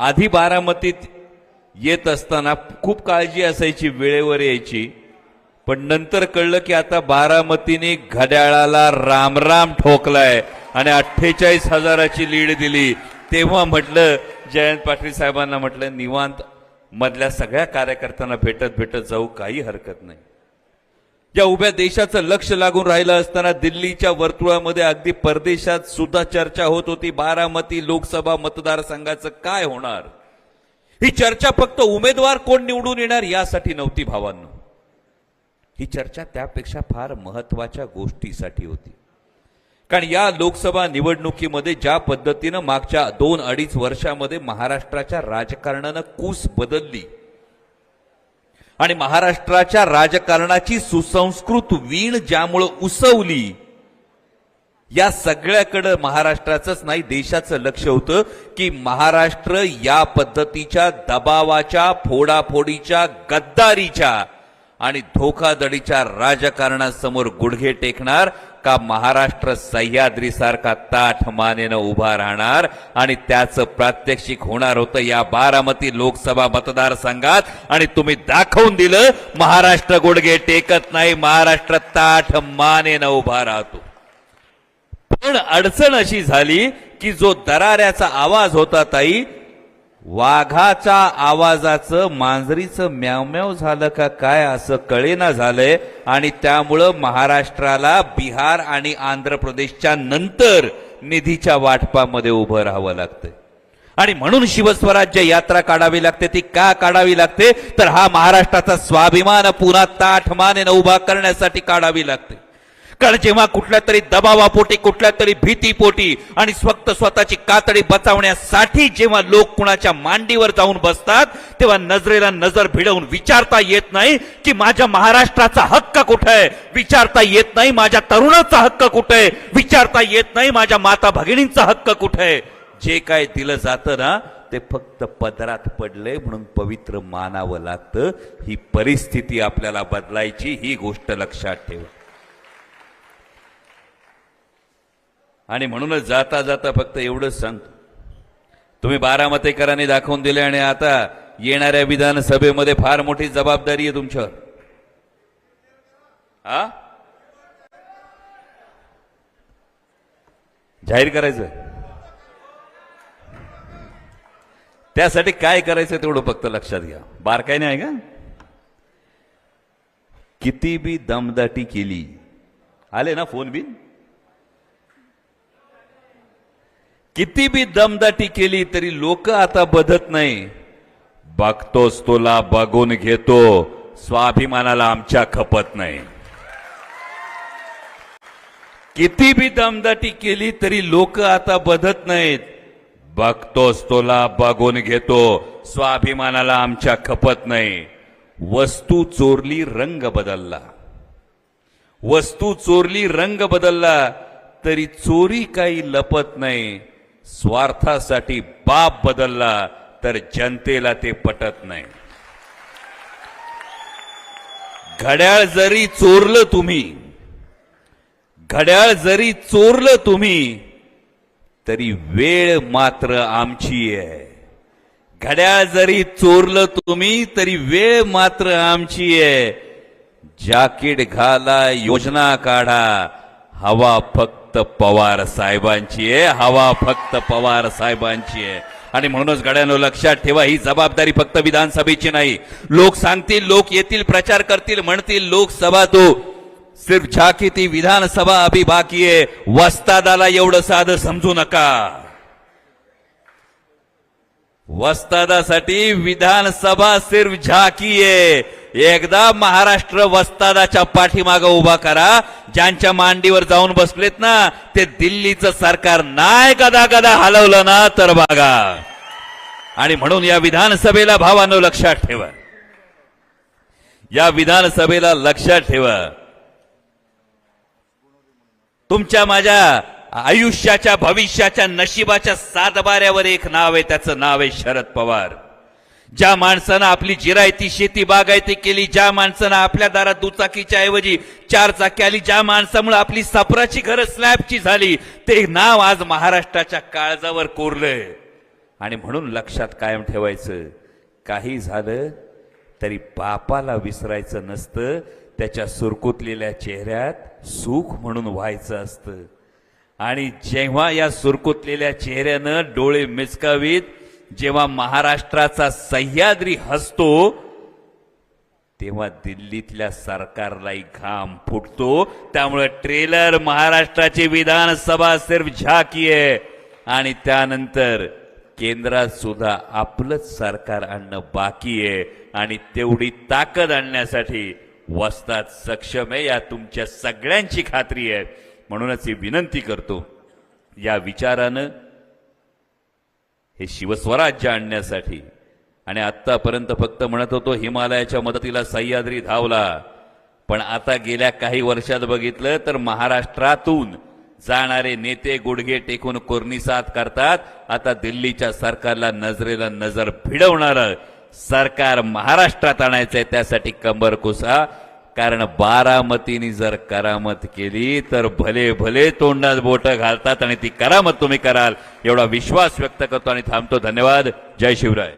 आधी बारामतीत येत असताना खूप काळजी असायची वेळेवर यायची. पण नंतर कळलं की आता बारामतीने घड्याळाला रामराम ठोकलाय आणि अठ्ठेचाळीस हजाराची लीड दिली. तेव्हा म्हटलं जयंत पाटील साहेबांना म्हटलं निवांत मधल्या सगळ्या कार्यकर्त्यांना भेटत भेटत जाऊ काही हरकत नाही. या उभ्या देशाचं लक्ष लागून राहिलं असताना दिल्लीच्या वर्तुळामध्ये अगदी परदेशात सुद्धा चर्चा होत होती. बारामती लोकसभा मतदारसंघाचं काय होणार? ही चर्चा फक्त उमेदवार कोण निवडून येणार यासाठी नव्हती भावांनो. ही चर्चा त्यापेक्षा फार महत्त्वाच्या गोष्टीसाठी होती. कारण या लोकसभा निवडणुकीमध्ये ज्या पद्धतीनं मागच्या दोन अडीच वर्षामध्ये महाराष्ट्राच्या राजकारणानं कूस बदलली आणि महाराष्ट्राच्या राजकारणाची सुसंस्कृत वीण ज्यामुळं उसवली या सगळ्याकडं महाराष्ट्राचंच नाही देशाचं लक्ष होतं की महाराष्ट्र या पद्धतीच्या दबावाच्या फोडाफोडीच्या गद्दारीच्या आणि धोकाधडीच्या राजकारणासमोर गुडघे टेकणार का महाराष्ट्र सह्याद्रीसारखा ताठ मानेनं उभा राहणार? आणि त्याचं प्रात्यक्षिक होणार होतं या बारामती लोकसभा मतदारसंघात. आणि तुम्ही दाखवून दिलं महाराष्ट्र गुडघे टेकत नाही महाराष्ट्र ताठ मानेनं उभा राहतो. पण अडचण अशी झाली की जो दराऱ्याचा आवाज होता ताई वाघाच्या आवाजाचं मांजरीचं म्यावम्याव झालं का काय असं कळेना झालंय. आणि त्यामुळं महाराष्ट्राला बिहार आणि आंध्र प्रदेशच्या नंतर निधीच्या वाटपामध्ये उभं राहावं लागतंय. आणि म्हणून शिवस्वराज्य यात्रा काढावी लागते ती का काढावी लागते? तर हा महाराष्ट्राचा स्वाभिमान पुन्हा ताठमानेनं उभा करण्यासाठी काढावी लागते. कारण जेव्हा कुठल्या तरी दबावापोटी कुठल्या तरी भीतीपोटी आणि फक्त स्वतःची कातडी बचावण्यासाठी जेव्हा लोक कुणाच्या मांडीवर जाऊन बसतात तेव्हा नजरेला नजर भिडवून विचारता येत नाही की माझ्या महाराष्ट्राचा हक्क कुठे आहे? विचारता येत नाही माझ्या तरुणाचा हक्क कुठे आहे? विचारता येत नाही माझ्या माता भगिनींचा हक्क कुठे आहे? जे काय दिलं जातं ना ते फक्त पदरात पडले म्हणून पवित्र मानावं लागतं. ही परिस्थिती आपल्याला बदलायची ही गोष्ट लक्षात ठेवा. आणि म्हणूनच जाता जाता फक्त एवढंच सांगतो. तुम्ही बारामतेकरांनी दाखवून दिले आणि आता येणाऱ्या विधानसभेमध्ये फार मोठी जबाबदारी आहे तुमच्यावर. हा जाहीर करायचं? त्यासाठी काय करायचं तेवढं फक्त लक्षात घ्या. बारकाईने आहे का? किती बी दमदाटी केली. आले ना फोन बिन? किती बी दमदाटी केली तरी लोक आता बदत नाही. बघतोस तुला बघून घेतो. स्वाभिमानाला आमच्या खपत नाही. किती बी दमदाटी केली तरी लोक आता बदत नाहीत. बघतोस तुला बघून घेतो. स्वाभिमानाला आमच्या खपत नाही. वस्तू चोरली रंग बदलला. वस्तू चोरली रंग बदलला. तरी चोरी काही लपत नाही. स्वार्थासाठी बाप बदलला तर जनतेला ते पटत नाही. घड्याळ जरी चोरलं तुम्ही घड्याळ जरी चोरलं तुम्ही तरी वेळ मात्र आमची आहे. घड्याळ जरी चोरलं तुम्ही तरी वेळ मात्र आमची आहे. जाकीट घाला योजना काढा हवा फक्त पवार साहेबांची आहे. हवा फक्त पवार साहेबांची आहे. आणि म्हणूनच गड्यानो लक्षात ठेवा ही जबाबदारी फक्त विधानसभेची नाही. लोक सांगतील लोक येतील प्रचार करतील म्हणतील लोकसभा तो सिर्फ झाकी ती विधानसभा अभी बाकी आहे. वस्तादाला एवढं साधं समजू नका. वस्तादासाठी विधानसभा सिर्फ झाकी आहे. एकदा महाराष्ट्र वस्तादाच्या पाठीमागं उभा करा. ज्यांच्या मांडीवर जाऊन बसलेत ना ते दिल्लीचं सरकार नाही कदा कदा हलवलं ना तर बघा. आणि म्हणून या विधानसभेला भावानं लक्षात ठेवा. या विधानसभेला लक्षात ठेवा. तुमच्या माझ्या आयुष्याच्या भविष्याच्या नशिबाच्या सातबाऱ्यावर एक नाव आहे त्याचं नाव आहे शरद पवार. ज्या माणसानं आपली जिरायती शेती बागायती केली ज्या माणसानं आपल्या दारात दुचाकीच्या ऐवजी चार चाकी आली ज्या माणसामुळे आपली सपराची घरं स्लॅबची झाली ते नाव आज महाराष्ट्राच्या काळजावर कोरलंय. आणि म्हणून लक्षात कायम ठेवायचं काही झालं तरी बापाला विसरायचं नसतं त्याच्या सुरकुतलेल्या चेहऱ्यात सुख म्हणून व्हायचं असतं. आणि जेव्हा या सुरकुतलेल्या चेहऱ्यानं डोळे मिचकावीत जेव्हा महाराष्ट्राचा सह्याद्री हसतो तेव्हा दिल्लीतल्या सरकारलाही घाम फुटतो. त्यामुळे ट्रेलर महाराष्ट्राची विधानसभा सिर्फ झाकी आहे. आणि त्यानंतर केंद्रात सुद्धा आपलंच सरकार आणणं बाकी आहे. आणि तेवढी ताकद आणण्यासाठी वस्तात सक्षम आहे या तुमच्या सगळ्यांची खात्री आहे. म्हणूनच ही विनंती करतो. या विचारानं हे शिवस्वराज्य आणण्यासाठी. आणि आत्तापर्यंत फक्त म्हणत होतो हिमालयाच्या मदतीला सह्याद्री धावला. पण आता गेल्या काही वर्षात बघितलं तर महाराष्ट्रातून जाणारे नेते गुडघे टेकून कोर्निसात करतात. आता दिल्लीच्या सरकारला नजरेला नजर भिडवणार सरकार महाराष्ट्रात आणायचंय त्यासाठी कंबर कुसा. कारण बारामतीनी जर करामत केली तर भले भले तोंडात बोट घालतात आणि ती करामत तुम्ही कराल एवढा विश्वास व्यक्त करतो आणि थांबतो. धन्यवाद. जय शिवराय.